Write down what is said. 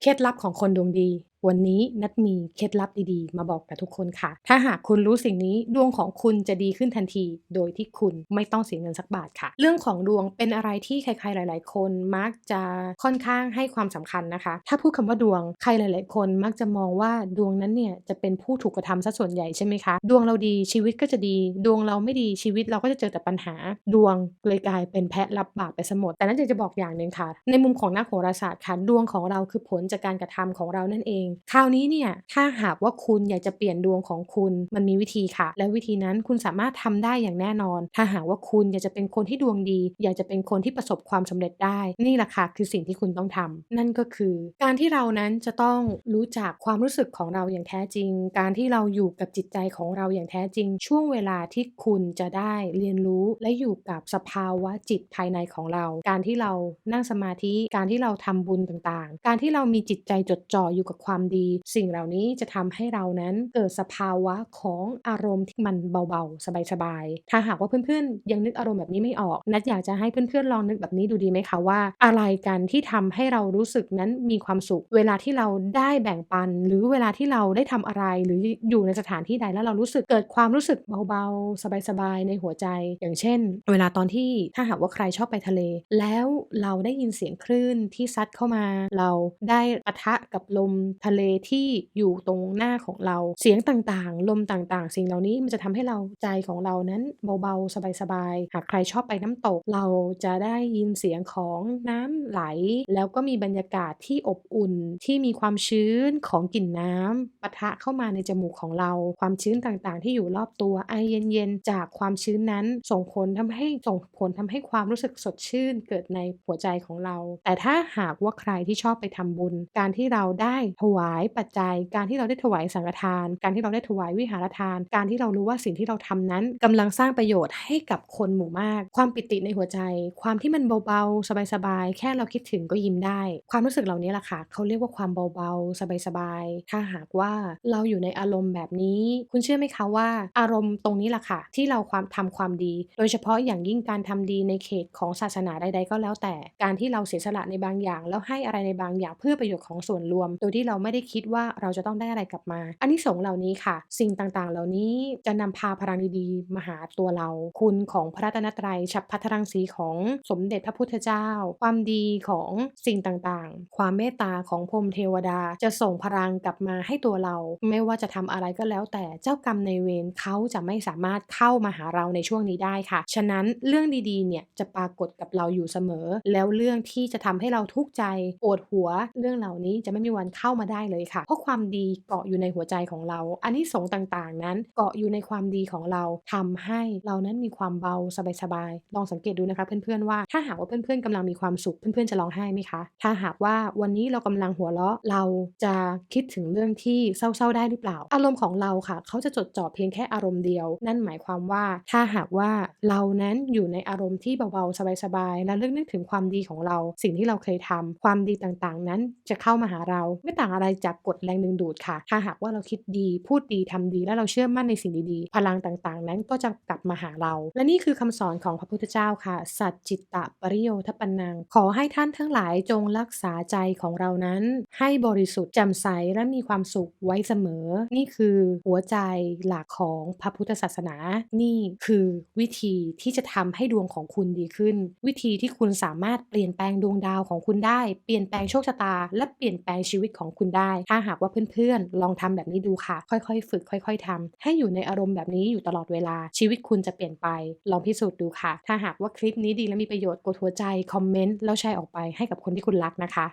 เคล็ดลับของคนดวงดีวันนี้นัดมีเคล็ดลับดีๆ มาบอกกับทุกคนค่ะ ถ้าหากคุณรู้สิ่งนี้ดวงของคุณจะดีขึ้นทันที โดยที่คุณไม่ต้องเสียเงินสักบาทค่ะ เรื่องของดวงเป็นอะไรที่ใครๆหลาย ๆ คนมักจะค่อนข้างให้ความสำคัญนะคะ ถ้าพูดคำว่าดวงใครหลาย ๆ คนมักจะมองว่าดวงนั้นเนี่ยจะเป็นผู้ถูกกระทำซะส่วนใหญ่ใช่ไหมคะ ดวงเราดีชีวิตก็จะดี ดวงเราไม่ดีชีวิตเราก็จะเจอแต่ปัญหา ดวงเลยกลายเป็นแพะรับบาปไปซะหมดแต่นั้นอยากจะบอกอย่างหนึ่งค่ะ ในมุมของนักโหราศาสตร์ค่ะดวงของเราคือผลจากการกระทำของเรานั่นเองคราวนี้เนี่ยถ้าหากว่าคุณอยากจะเปลี่ยนดวงของคุณมันมีวิธีค่ะ และวิธีนั้นคุณสามารถทำได้อย่างแน่นอน ถ้าหากว่าคุณอยากจะเป็นคนที่ดวงดี อยากจะเป็นคนที่ประสบความสำเร็จได้ นี่แหละค่ะคือสิ่งที่คุณต้องทำนั่นก็คือ การที่เรานั้นจะต้องรู้จักความรู้สึกของเราอย่างแท้จริง การที่เราอยู่กับจิตใจของเราอย่างแท้จริง ช่วงเวลาที่คุณจะได้เรียนรู้และอยู่กับสภาวะจิตภายในของเรา การที่เรานั่งสมาธิการที่เราทำบุญต่างๆ การที่เรามีจิตใจจดจ่ออยู่กับความดี สิ่งเหล่านี้จะทำให้เรานั้นเกิดสภาวะของอารมณ์ที่มันเบาๆ สบายๆ ถ้าหากว่าเพื่อนๆ ยังนึกอารมณ์แบบนี้ไม่ออก นัดอยากจะให้เพื่อนๆ ลองนึกแบบนี้ดูดีไหมคะว่า อะไรกันที่ทำให้เรารู้สึกนั้นมีความสุข เวลาที่เราได้แบ่งปัน หรือเวลาที่เราได้ทำอะไร หรืออยู่ในสถานที่ใดแล้วเรารู้สึกเกิดความรู้สึกเบาๆ สบายๆ ในหัวใจ อย่างเช่น เวลาตอนที่ถ้าหากว่าใครชอบไปทะเล แล้วเราได้ยินเสียงคลื่นที่ซัดเข้ามา เราได้ปะทะกับลมทะเลที่อยู่ตรงหน้าของเรา เสียงต่างๆ ลมต่างๆ สิ่งเหล่านี้มันจะทำให้เราใจของเรานั้นเบาๆ สบายๆ หากใครชอบไปน้ำตก เราจะได้ยินเสียงของน้ำไหล แล้วก็มีบรรยากาศที่อบอุ่นที่มีความชื้นของกลิ่นน้ำปะทะเข้ามาในจมูกของเรา ความชื้นต่างๆ ที่อยู่รอบตัวไอเย็นๆ จากความชื้นนั้นส่งผลทำให้ส่งผลทำให้ความรู้สึกสดชื่นเกิดในหัวใจของเรา แต่ถ้าหากว่าใครที่ชอบไปทำบุญ การที่เราได้ถวายปัจจัย การที่เราได้ถวายสังฆทาน การที่เราได้ถวายวิหารทาน การที่เรารู้ว่าสิ่งที่เราทำนั้นกำลังสร้างประโยชน์ให้กับคนหมู่มาก ความปิติในหัวใจ ความที่มันเบาๆ สบายๆ แค่เราคิดถึงก็ยิ้มได้ ความรู้สึกเหล่านี้แหละค่ะเขาเรียกว่าความเบาๆ สบายๆ ถ้าหากว่าเราอยู่ในอารมณ์แบบนี้ คุณเชื่อไหมคะว่าอารมณ์ตรงนี้แหละค่ะ ที่เราความทำความดี โดยเฉพาะอย่างยิ่งการทำดีในเขตของศาสนาใด ๆ ก็แล้วแต่ การที่เราเสียสละในบางอย่าง แล้วให้อะไรในบางอย่างเพื่อประโยชน์ของส่วนรวม โดยที่เราไม่ได้คิดว่าเราจะต้องได้อะไรกลับมา อันนี้สงเหล่านี้ค่ะ สิ่งต่างๆ เหล่านี้จะนำพาพลังดีๆ มาหาตัวเรา คุณของพระรัตนตรัยฉับพัทรังสีของสมเด็จพระพุทธเจ้า ความดีของสิ่งต่างๆ ความเมตตาของพรมเทวดาจะส่งพลังกลับมาให้ตัวเรา ไม่ว่าจะทำอะไรก็แล้ว แต่เจ้ากรรมในายเวรเขาจะไม่สามารถเข้ามาหาเราในช่วงนี้ได้ค่ะ ฉะนั้นเรื่องดีๆ เนี่ยจะปรากฏกับเราอยู่เสมอ แล้วเรื่องที่จะทำให้เราทุกข์ใจปวดหัว เรื่องเหล่านี้จะไม่มีวันเข้ามาได้เลยค่ะ เพราะความดีเกาะอยู่ในหัวใจของเรา อันนี้สงต่างๆ นั้นเกาะอยู่ในความดีของเราทำให้เรานั้นมีความเบาสบายๆลองสังเกตดูนะคะเพื่อนๆว่าถ้าหากว่าเพื่อนๆกำลังมีความสุขเพื่อนๆจะร้องไห้ไหมคะ ถ้าหากว่าวันนี้เรากำลังหัวเราะเราจะคิดถึงเรื่องที่เศร้าๆได้หรือเปล่า อารมณ์ของเราค่ะ เขาจะจดจ่อเพียงแค่อารมณ์เดียว นั่นหมายความว่าถ้าหากว่าเรานั้นอยู่ในอารมณ์ที่เบาๆสบายๆและเลือกนึกถึงความดีของเรา สิ่งที่เราเคยทำความดีต่างๆ นั้นจะเข้ามาหาเราไม่ต่างอะไรจากกฎแรงดึงดูดค่ะ ถ้าหากว่าเราคิดดีพูดดีทำดี และเราเชื่อมั่นในสิ่งดีๆ พลังต่างๆ นั้นก็จะกลับมาหาเรา และนี่คือคำสอนของพระพุทธเจ้าค่ะ สัจจิตตะปริโยทปนัง ขอให้ท่านทั้งหลายจงรักษาใจของเรานั้น ให้บริสุทธิ์แจ่มใสและมีความสุขไว้เสมอ นี่คือหัวใจหลักของพระพุทธศาสนา นี่คือวิธีที่จะทำให้ดวงของคุณดีขึ้น วิธีที่คุณสามารถเปลี่ยนแปลงดวงดาวของคุณได้ เปลี่ยนแปลงโชคชะตา และเปลี่ยนแปลงชีวิตของคุณได้ ถ้าหากว่าเพื่อนๆ ลองทำแบบนี้ดูค่ะ ค่อยๆ ฝึกค่อย ๆทำให้อยู่ในอารมณ์แบบนี้อยู่ตลอดเวลา ชีวิตคุณจะเปลี่ยนไป ลองพิสูจน์ดูค่ะ ถ้าหากว่าคลิปนี้ดีและมีประโยชน์กดหัวใจคอมเมนต์แล้วแชร์ออกไปให้กับคนที่คุณรักนะคะ